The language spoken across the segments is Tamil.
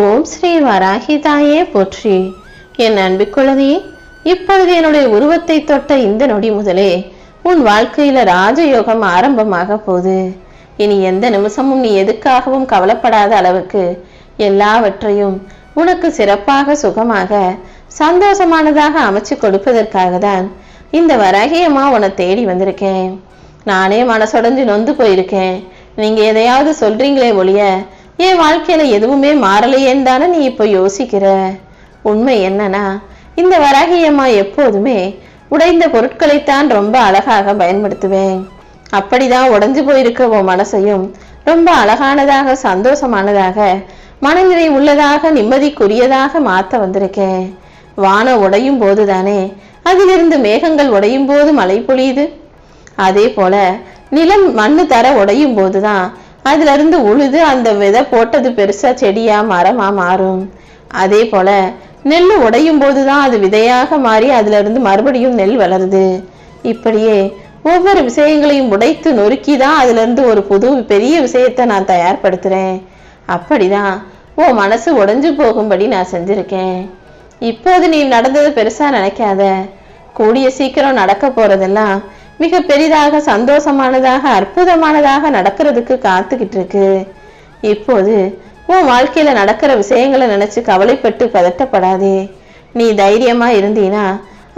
ஓம் ஸ்ரீ வராகி தாயே போற்றி. என் அன்பு குழந்தையே இப்பொழுது என்னுடைய உருவத்தை தொட்ட இந்த நொடி முதலே உன் வாழ்க்கையில ராஜயோகம் ஆரம்பமாக போகுது. இனி எந்த நிமிஷமும் நீ எதுக்காகவும் கவலைப்படாத அளவுக்கு எல்லாவற்றையும் உனக்கு சிறப்பாக சுகமாக சந்தோஷமானதாக அமைச்சு கொடுப்பதற்காக தான் இந்த வரகியமா உன்னை தேடி வந்திருக்கேன். நானே மனசொடைஞ்சு நொந்து போயிருக்கேன். நீங்க எதையாவது சொல்றீங்களே ஒழிய என் வாழ்க்கையில எதுவுமே மாறலையேன்னு தானே நீ இப்போ யோசிக்கிற? உண்மை என்னன்னா இந்த வராகியம்மா எப்போதுமே உடைந்த பொருட்களைத்தான் ரொம்ப அழகாக பயன்படுத்துவேன். அப்படிதான் உடஞ்சு போயிருக்க உன் மனசையும் ரொம்ப அழகானதாக சந்தோஷமானதாக மனநிறை உள்ளதாக நிம்மதிக்குரியதாக மாத்த வந்திருக்கேன். வானம் உடையும் போது தானே அதிலிருந்து மேகங்கள் உடையும் போது மழை பொழியுது. அதே போல நிலம் மண்ணு தர உடையும் போதுதான் அதுல இருந்து உழுது அந்த விதை போட்டது பெருசா செடியா மரமா மாறும். அதே போல நெல் உடையும் போதுதான் அது விதையாக மாறி அதுல இருந்து மறுபடியும் நெல் வளருது. இப்படியே ஒவ்வொரு விஷயங்களையும் உடைத்து நொறுக்கி தான் அதுல இருந்து ஒரு புது பெரிய விஷயத்தை நான் தயார்படுத்துறேன். அப்படிதான் உன் மனசு உடைஞ்சு போகும்படி நான் செஞ்சிருக்கேன். இப்போது நீ நடந்தது பெருசா நினைக்காத. கூடிய சீக்கிரம் நடக்க போறதெல்லாம் மிக பெரிதாக சந்தோஷமானதாக அற்புதமானதாக நடக்கிறதுக்கு காத்துக்கிட்டு இருக்கு இப்போது உன் வாழ்க்கையில நடக்கிற விஷயங்களை நினைச்சு கவலைப்பட்டு பதட்டப்படாதே. நீ தைரியமா இருந்தீனா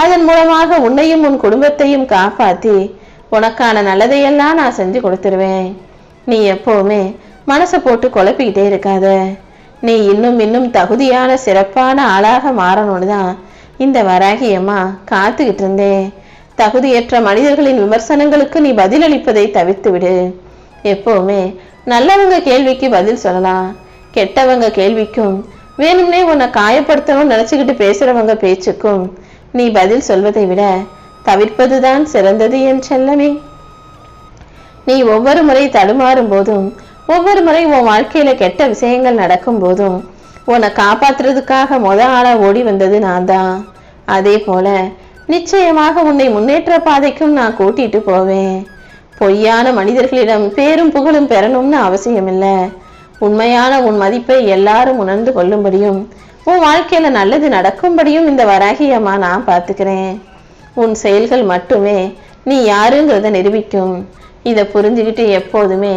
அதன் மூலமாக உன்னையும் உன் குடும்பத்தையும் காப்பாத்தி உனக்கான நல்லதையெல்லாம் நான் செஞ்சு கொடுத்துருவேன். நீ எப்பவுமே மனசை போட்டு குழப்பிக்கிட்டே இருக்காத. நீ இன்னும் இன்னும் தகுதியான சிறப்பான ஆளாக மாறணும்னு தான் இந்த வராகியம்மா காத்துக்கிட்டு இருந்தேன் தகுதியற்ற மனிதர்களின் விமர்சனங்களுக்கு நீ பதிலளிப்பதை தவிர்த்து விடு எப்பவுமே நல்லவங்க கேள்விக்கு பதில் சொல்லலாம். கெட்டவங்க கேள்விக்கும் வேணும்னே உன்னை காயப்படுத்தணும்னு நினைச்சுக்கிட்டு பேசுறவங்க பேச்சுக்கும் நீ பதில் சொல்வதை விட தவிர்ப்பதுதான் சிறந்தது என் செல்லமே. நீ ஒவ்வொரு முறை தடுமாறும் போதும் ஒவ்வொரு முறை உன் வாழ்க்கையில கெட்ட விஷயங்கள் நடக்கும் போதும் உன்னை காப்பாத்துறதுக்காக முத ஆளா ஓடி வந்தது நான் தான் அதே போல நிச்சயமாக உன்னை முன்னேற்ற பாதைக்கும் நான் கூட்டிட்டு போவேன். பொய்யான மனிதர்களிடம் பேரும் புகழும் பெறணும்னு அவசியமில்லை. உண்மையான உன் மதிப்பை எல்லாரும் உணர்ந்து கொள்ளும்படியும் உன் வாழ்க்கையில நல்லது நடக்கும்படியும் இந்த வராகியம்மா நான் பார்த்துக்கிறேன். உன் செயல்கள் மட்டுமே நீ யாருங்கிறத நிரூபிக்கும். இதை புரிஞ்சுக்கிட்டு எப்போதுமே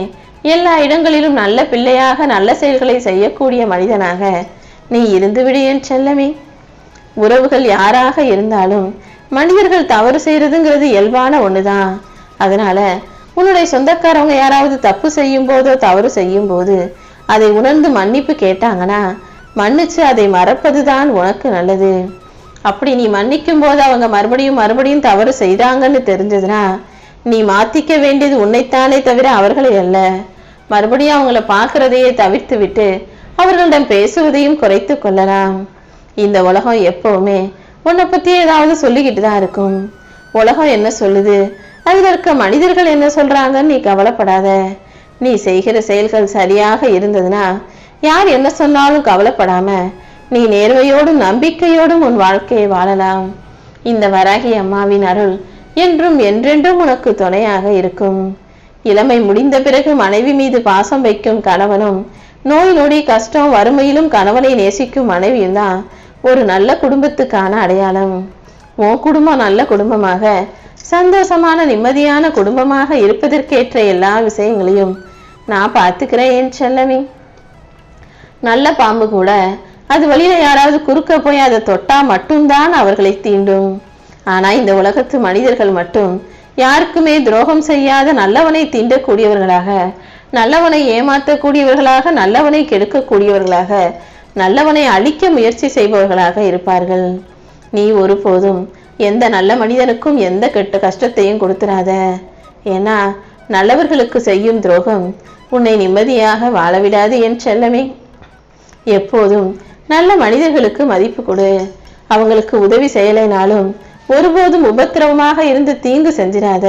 எல்லா இடங்களிலும் நல்ல பிள்ளையாக நல்ல செயல்களை செய்யக்கூடிய மனிதனாக நீ இருந்துவிடு என் செல்லமே. உறவுகள் யாராக இருந்தாலும் மனிதர்கள் தவறு செய்யறதுங்கிறது இயல்பான ஒண்ணுதான். அதனால உன்னுடைய சொந்தக்காரவங்க யாராவது தப்பு செய்யும் போதோ தவறு செய்யும் போது அதை உணர்ந்து மன்னிப்பு கேட்டாங்கன்னா மன்னிச்சு அதை மறப்பதுதான் உனக்கு நல்லது. அப்படி நீ மன்னிக்கும் போது அவங்க மறுபடியும் மறுபடியும் தவறு செய்தாங்கன்னு தெரிஞ்சதுன்னா நீ மாத்திக்க வேண்டியது உன்னைத்தானே தவிர அவர்களை அல்ல. மறுபடியும் அவங்கள பார்க்கறதையே தவிர்த்து விட்டு அவர்களிடம் பேசுவதையும் குறைத்து கொள்ளலாம். இந்த உலகம் எப்பவுமே உன்னை பத்தி ஏதாவது சொல்லிக்கிட்டு தான் இருக்கும். உலகம் என்ன சொல்லுது? அதுல இருக்க மனிதர்கள் என்ன சொல்றாங்கன்னு நீ கவலைப்படாத. நீ செய்கிற செயல்கள் சரியாக இருந்ததுன்னா யார் என்ன சொன்னாலும் கவலைப்படாம நீ நேர்மையோடும் நம்பிக்கையோடும் உன் வாழ்க்கையை வாழலாம். இந்த வராகி அம்மாவின் அருள் என்றும் என்றென்றும் உனக்கு துணையாக இருக்கும். இளமை முடிந்த பிறகு மனைவி மீது பாசம் வைக்கும் கணவனும் நோய் நொடி கஷ்டம் வறுமையிலும் கணவனை நேசிக்கும் மனைவியும் தான் ஒரு நல்ல குடும்பத்துக்கான அடையாளம். உன் குடும்பம் நல்ல குடும்பமாக சந்தோஷமான நிம்மதியான குடும்பமாக இருப்பதற்கேற்ற எல்லா விஷயங்களையும் நான் பார்த்துக்கிறேன் என் செல்லமே நல்ல பாம்பு கூட அது வழியில யாராவது குறுக்க போய் அதை தொட்டா மட்டும்தான் அவர்களை தீண்டும். ஆனா இந்த உலகத்து மனிதர்கள் மட்டும் யாருக்குமே துரோகம் செய்யாத நல்லவனை தீண்டக்கூடியவர்களாக நல்லவனை ஏமாற்றக்கூடியவர்களாக நல்லவனை கெடுக்கக்கூடியவர்களாக நல்லவனை அழிக்க முயற்சி செய்பவர்களாக இருப்பார்கள். நீ ஒருபோதும் எந்த நல்ல மனிதனுக்கும் எந்த கெட்ட கஷ்டத்தையும் கொடுத்துடாத ஏன்னா நல்லவர்களுக்கு செய்யும் துரோகம் உன்னை நிம்மதியாக வாழவிடாது என் செல்லமே. எப்போதும் நல்ல மனிதர்களுக்கு மதிப்பு கொடு. அவங்களுக்கு உதவி செய்யலைனாலும் ஒருபோதும் உபத்திரவமாக இருந்து தீங்கு செஞ்சிடாத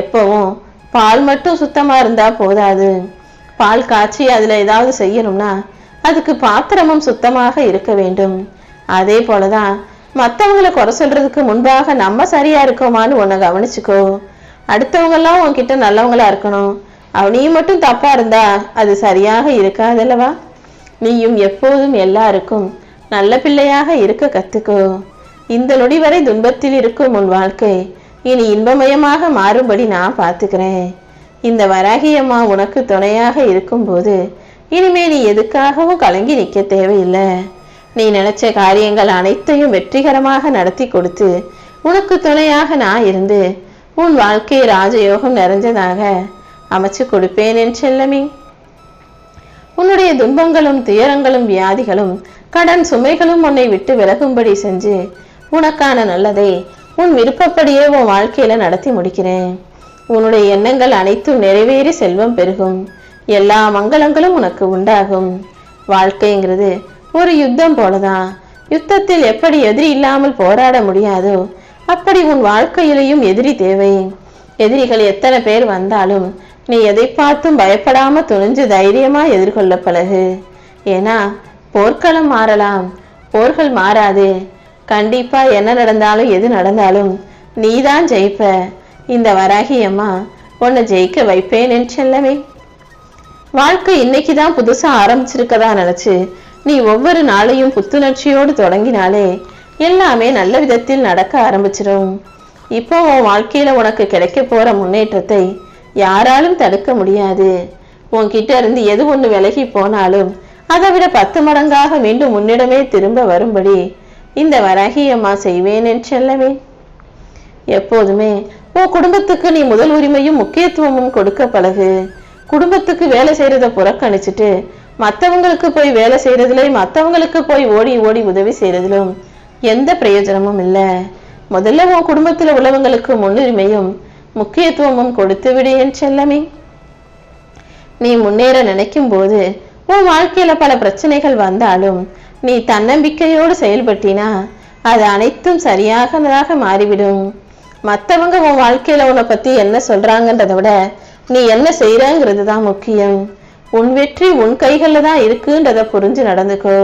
எப்பவும் பால் மட்டும் சுத்தமா இருந்தா போதாது. பால் காய்ச்சி அதுல ஏதாவது செய்யணும்னா அதுக்கு பாத்திரமும் சுத்தமாக இருக்க வேண்டும். அதே போலதான் மற்றவங்களை குறை சொல்றதுக்கு முன்பாக நம்ம சரியா இருக்கோமான்னு உன்னை கவனிச்சுக்கோ. அடுத்தவங்கெல்லாம் உன்கிட்ட நல்லவங்களா இருக்கணும். அவனையும் மட்டும் தப்பா இருந்தா அது சரியாக இருக்காதல்லவா? நீயும் எப்போதும் எல்லாருக்கும் நல்ல பிள்ளையாக இருக்க கத்துக்கோ. இந்த நொடி வரை துன்பத்தில் இருக்கும் உன் வாழ்க்கை இனி இன்பமயமாக மாறும்படி நான் பார்த்துக்கிறேன். இந்த வராகியம்மா உனக்கு துணையாக இருக்கும்போது இனிமே நீ எதுக்காகவும் கலங்கி நிற்க தேவையில்லை. நீ நினைச்ச காரியங்கள் அனைத்தையும் வெற்றிகரமாக நடத்தி கொடுத்து உனக்கு துணையாக நான் இருந்து உன் வாழ்க்கையை ராஜயோகம் நிறைஞ்சதாக அமைச்சு கொடுப்பேன் என் செல்லமே. உன்னுடைய துன்பங்களும் துயரங்களும் வியாதிகளும் கடன் சுமைகளும் உன்னை விட்டு விலகும்படி செஞ்சு உனக்கான நல்லதை உன் விருப்பப்படியே உன் வாழ்க்கையில நடத்தி முடிக்கிறேன். உன்னுடைய எண்ணங்கள் அனைத்தும் நிறைவேறி செல்வம் பெருகும். எல்லா மங்களங்களும் உனக்கு உண்டாகும். வாழ்க்கைங்கிறது ஒரு யுத்தம் போலதான். யுத்தத்தில் எப்படி எதிரி இல்லாமல் போராட முடியாதோ அப்படி உன் வாழ்க்கையிலையும் எதிரி தேவை. எதிரிகள் எத்தனை பேர் வந்தாலும் நீ எதை பார்த்தும் பயப்படாம துணிஞ்சு தைரியமா எதிர்கொள்ள பழகு. ஏன்னா போர்க்களம் மாறலாம் போர்கள் மாறாது. கண்டிப்பா என்ன நடந்தாலும் எது நடந்தாலும் நீதான் ஜெயிப்ப. இந்த வராகி அம்மா உன்னை ஜெயிக்க வைப்பேன் என் செல்லவே வாழ்க்கை இன்னைக்கு தான் புதுசா ஆரம்பிச்சிருக்கதா நினைச்சு நீ ஒவ்வொரு நாளையும் புத்துணர்ச்சியோடு தொடங்கினாலே எல்லாமே நல்ல விதத்தில் நடக்க ஆரம்பிச்சிடும் இப்போ உன் வாழ்க்கையில உனக்கு கிடைக்க போற முன்னேற்றத்தை யாராலும் தடுக்க முடியாது. உன்கிட்ட இருந்து எது ஒண்ணு விலகி போனாலும் அதை விட பத்து மடங்காக மீண்டும் உன்னிடமே திரும்ப வரும்படி இந்த வராகி அம்மா செய்வேன் என்று செல்லவே எப்போதுமே உன் குடும்பத்துக்கு நீ முதல் உரிமையும் முக்கியத்துவமும் கொடுக்க பழகு. குடும்பத்துக்கு வேலை செய்யறத புறக்கணிச்சிட்டு மத்தவங்களுக்கு போய் வேலை செய்யறதுல மத்தவங்களுக்கு போய் ஓடி ஓடி உதவி செய்யறதிலும் எந்த பிரயோஜனமும் இல்லை. முதல்ல உன் குடும்பத்துல உள்ளவங்களுக்கு முன்னுரிமையும் முக்கியத்துவமும் கொடுத்து விடு என் செல்லமே. நீ முன்னேற நினைக்கும் போது உன் வாழ்க்கையில பல பிரச்சனைகள் வந்தாலும் நீ தன்னம்பிக்கையோடு செயல்பட்டினா அது அனைத்தும் சரியாகதாக மாறிவிடும். மத்தவங்க உன் வாழ்க்கையில உன்னை பத்தி என்ன சொல்றாங்கன்றதை விட நீ என்ன செய்கிறங்கிறது தான் முக்கியம். உன் வெற்றி உன் கைகளில் தான் இருக்குன்றதை புரிஞ்சு நடந்துக்கோ.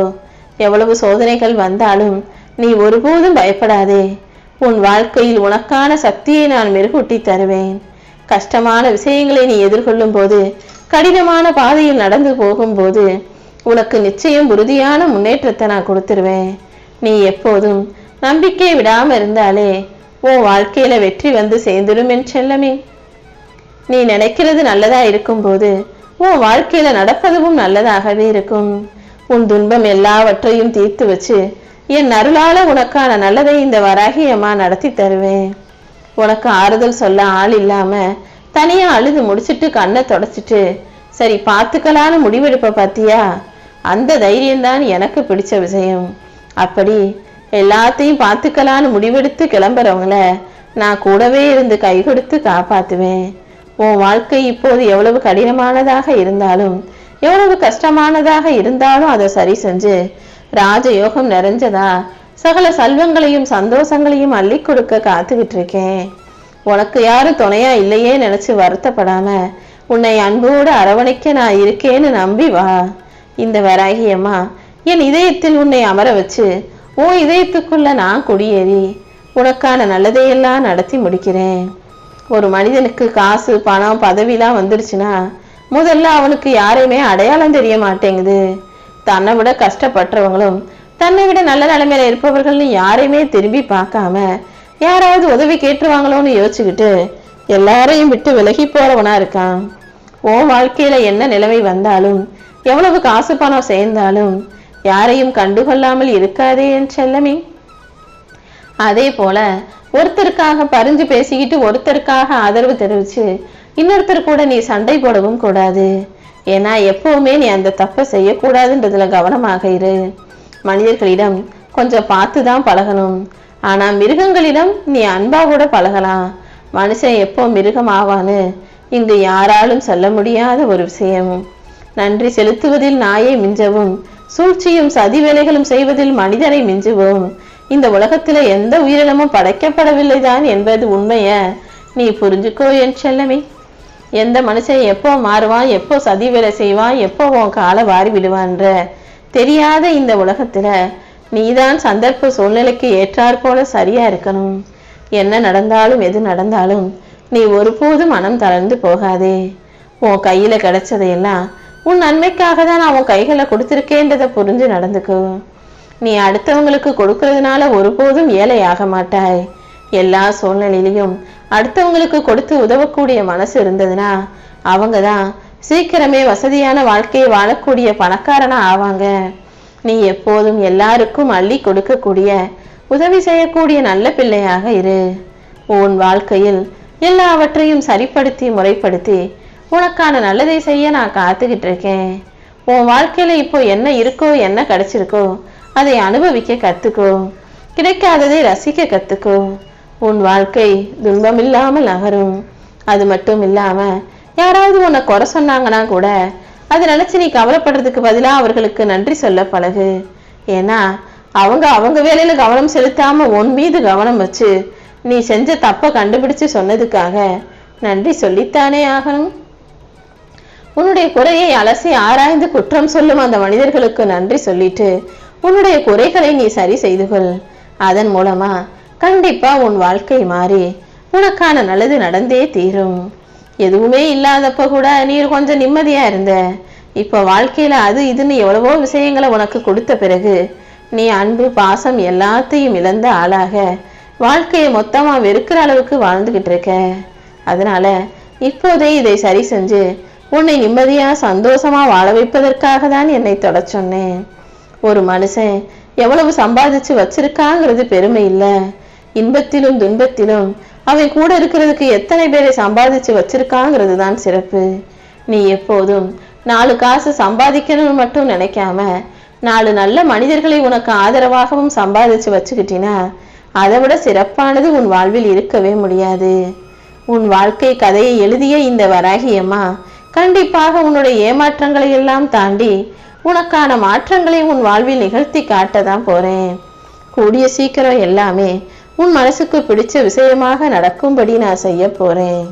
எவ்வளவு சோதனைகள் வந்தாலும் நீ ஒருபோதும் பயப்படாதே. உன் வாழ்க்கையில் உனக்கான சக்தியை நான் மெருகூட்டி தருவேன். கஷ்டமான விஷயங்களை நீ எதிர்கொள்ளும் போது கடினமான பாதையில் நடந்து போகும்போது உனக்கு நிச்சயம் உறுதியான முன்னேற்றத்தை நான் கொடுத்துருவேன். நீ எப்போதும் நம்பிக்கை விடாம இருந்தாலே உன் வாழ்க்கையில வெற்றி வந்து சேர்ந்துடும் என் செல்லமே. நீ நினைக்கிறது நல்லதா இருக்கும்போது உன் வாழ்க்கையில நடப்பதும் நல்லதாகவே இருக்கும். உன் துன்பம் எல்லாவற்றையும் தீர்த்து வச்சு என் அருளால உனக்கான நல்லதை இந்த வராகி நடத்தி தருவேன். உனக்கு ஆறுதல் சொல்ல ஆள் இல்லாம தனியா அழுது முடிச்சிட்டு கண்ணை தொடச்சிட்டு சரி பார்த்துக்கலான்னு முடிவெடுப்ப பாத்தியா? அந்த தைரியம்தான் எனக்கு பிடிச்ச விஷயம். அப்படி எல்லாத்தையும் பார்த்துக்கலான்னு முடிவெடுத்து கிளம்புறவங்கள நான் கூடவே இருந்து கை கொடுத்து காப்பாத்துவேன். உன் வாழ்க்கை இப்போது எவ்வளவு கடினமானதாக இருந்தாலும் எவ்வளவு கஷ்டமானதாக இருந்தாலும் அதை சரி செஞ்சு ராஜயோகம் நிறைஞ்சதா சகல செல்வங்களையும் சந்தோஷங்களையும் அள்ளி கொடுக்க காத்துக்கிட்டு இருக்கேன் உனக்கு யாரும் துணையா இல்லையே நினைச்சு வருத்தப்படாம உன்னை அன்போடு அரவணைக்க நான் இருக்கேன்னு நம்பி வா. இந்த வராகியம்மா என் இதயத்தில் உன்னை அமர வச்சு உன் இதயத்துக்குள்ள நான் குடியேறி உனக்கான நல்லதையெல்லாம் நடத்தி முடிக்கிறேன். ஒரு மனிதனுக்கு காசு பணம் பதவிலாம் வந்துடுச்சுன்னா முதல்ல அவனுக்கு யாரையுமே அடையாளம் தெரிய மாட்டேங்குது. தன்னை விட கஷ்டப்படுறவங்களும் தன்னை விட நல்ல நிலைமையில இருப்பவர்கள்னு யாரையுமே திரும்பி பார்க்காம யாராவது உதவி கேட்டுருவாங்களோன்னு யோசிச்சுக்கிட்டு எல்லாரையும் விட்டு விலகி போறவனா இருக்கான். உன் வாழ்க்கையில என்ன நிலைமை வந்தாலும் எவ்வளவு காசு பணம் சேர்ந்தாலும் யாரையும் கண்டுகொள்ளாமல் இருக்காதே என் செல்லமே. அதே போல ஒருத்தருக்காக பறிஞ்சு பேசிக்கிட்டு ஒருத்தருக்காக ஆதரவு தெரிவிச்சு இன்னொருத்தர் கூட நீ சண்டை போடவும் கூடாது. ஏன்னா எப்பவுமே நீ அந்த தப்பை செய்யக்கூடாதுன்றதுல கவனமாக இரு. மனிதர்களிடம் கொஞ்சம் பார்த்து தான் பழகணும். ஆனா மிருகங்களிடம் நீ அன்பா கூட பழகலாம். மனுஷன் எப்போ மிருகம் ஆவான்னு இங்கு யாராலும் சொல்ல முடியாத ஒரு விஷயம். நன்றி செலுத்துவதில் நாயை மிஞ்சவும் சூழ்ச்சியும் சதி வேலைகளும் செய்வதில் மனிதனை மிஞ்சுவோம். இந்த உலகத்துல எந்த உயிரினமும் படைக்கப்படவில்லைதான் என்பது உண்மைய? நீ புரிஞ்சுக்கோ என் செல்லமே. எந்த மனுஷன் எப்போ மாறுவான் எப்போ சதி வேலை செய்வான் எப்போ உன் காலை வாரி விடுவான்ற? தெரியாத இந்த உலகத்துல நீதான் சந்தர்ப்ப சூழ்நிலைக்கு ஏற்றாற் போல சரியா இருக்கணும். என்ன நடந்தாலும் எது நடந்தாலும் நீ ஒருபோதும் மனம் தளர்ந்து போகாதே. உன் கையில் கிடைச்சதையெல்லாம் உன் நன்மைக்காக தான் நான் உன் கைகளை கொடுத்துருக்கேன்றதை புரிஞ்சு நடந்துக்கோ. நீ அடுத்தவங்களுக்கு கொடுக்கறதுனால ஒருபோதும் ஏழையாக மாட்டாய். எல்லா சூழ்நிலையிலையும் அடுத்தவங்களுக்கு கொடுத்து உதவக்கூடிய மனசு இருந்ததுன்னா அவங்க தான் சீக்கிரமே வசதியான வாழ்க்கையை வாழக்கூடிய பணக்காரனா ஆவாங்க. நீ எப்போதும் எல்லாருக்கும் அள்ளி கொடுக்கக்கூடிய உதவி செய்யக்கூடிய நல்ல பிள்ளையாக இரு. உன் வாழ்க்கையில் எல்லாவற்றையும் சரிப்படுத்தி முறைப்படுத்தி உனக்கான நல்லதை செய்ய நான் காத்துக்கிட்டு இருக்கேன். உன் வாழ்க்கையில இப்போ என்ன இருக்கோ என்ன கிடைச்சிருக்கோ அதை அனுபவிக்க கத்துக்கோ. கிடைக்காததை ரசிக்க கத்துக்கோ. உன் வாழ்க்கை துன்பமில்லாமல் நகரும். அது மட்டும் இல்லாம யாராவது உன்னை குறை சொன்னாங்கன்னா கூட அதை நினைச்சு நீ கவலைப்படுறதுக்கு பதிலா அவர்களுக்கு நன்றி சொல்ல பழகு. ஏன்னா அவங்க அவங்க வேலையில கவனம் செலுத்தாம உன் மீது கவனம் வச்சு நீ செஞ்ச தப்ப கண்டுபிடிச்சு சொன்னதுக்காக நன்றி சொல்லித்தானே ஆகணும். உன்னுடைய குறையை அலசி ஆராய்ந்து குற்றம் சொல்லும் அந்த மனிதர்களுக்கு நன்றி சொல்லிட்டு உன்னுடைய குறைகளை நீ சரி செய்து கொள் அதன் மூலமா கண்டிப்பா உன் வாழ்க்கை மாறி உனக்கான நல்லது நடந்தே தீரும். எதுவுமே இல்லாதப்ப கூட நீ கொஞ்சம் நிம்மதியா இருந்த. இப்ப வாழ்க்கையில அது இதுன்னு எவ்வளவோ விஷயங்களை உனக்கு கொடுத்த பிறகு நீ அன்பு பாசம் எல்லாத்தையும் இழந்த ஆளாக வாழ்க்கையை மொத்தமா வெறுக்கிற அளவுக்கு வாழ்ந்துகிட்டு இருக்க. அதனால இப்போதே இதை சரி செஞ்சு உன்னை நிம்மதியா சந்தோஷமா வாழ வைப்பதற்காக தான் என்னை தொட சொன்னேன். ஒரு மனுஷன் எவ்வளவு சம்பாதிச்சு வச்சிருக்காங்கிறது பெருமை இல்ல. இன்பத்திலும் துன்பத்திலும் அவன் கூட இருக்கிறதுக்கு எத்தனை பேரை சம்பாதிச்சு வச்சிருக்காங்கிறது தான் சிறப்பு. நீ எப்போதும் நாலு காசு சம்பாதிக்கணும்னு மட்டும் நினைக்காம நாலு நல்ல மனிதர்களை உனக்கு ஆதரவாகவும் சம்பாதிச்சு வச்சுக்கிட்டினா அதை விட சிறப்பானது உன் வாழ்வில் இருக்கவே முடியாது. உன் வாழ்க்கை கதையை எழுதிய இந்த வராகியம்மா கண்டிப்பாக உன்னுடைய ஏமாற்றங்களை எல்லாம் தாண்டி உனக்கான மாற்றங்களை உன் வாழ்வில் நிகழ்த்தி காட்ட தான் போறேன். கூடிய சீக்கிரம் எல்லாமே உன் மனசுக்கு பிடிச்ச விஷயமாக நடக்கும்படி நான் செய்ய போறேன்.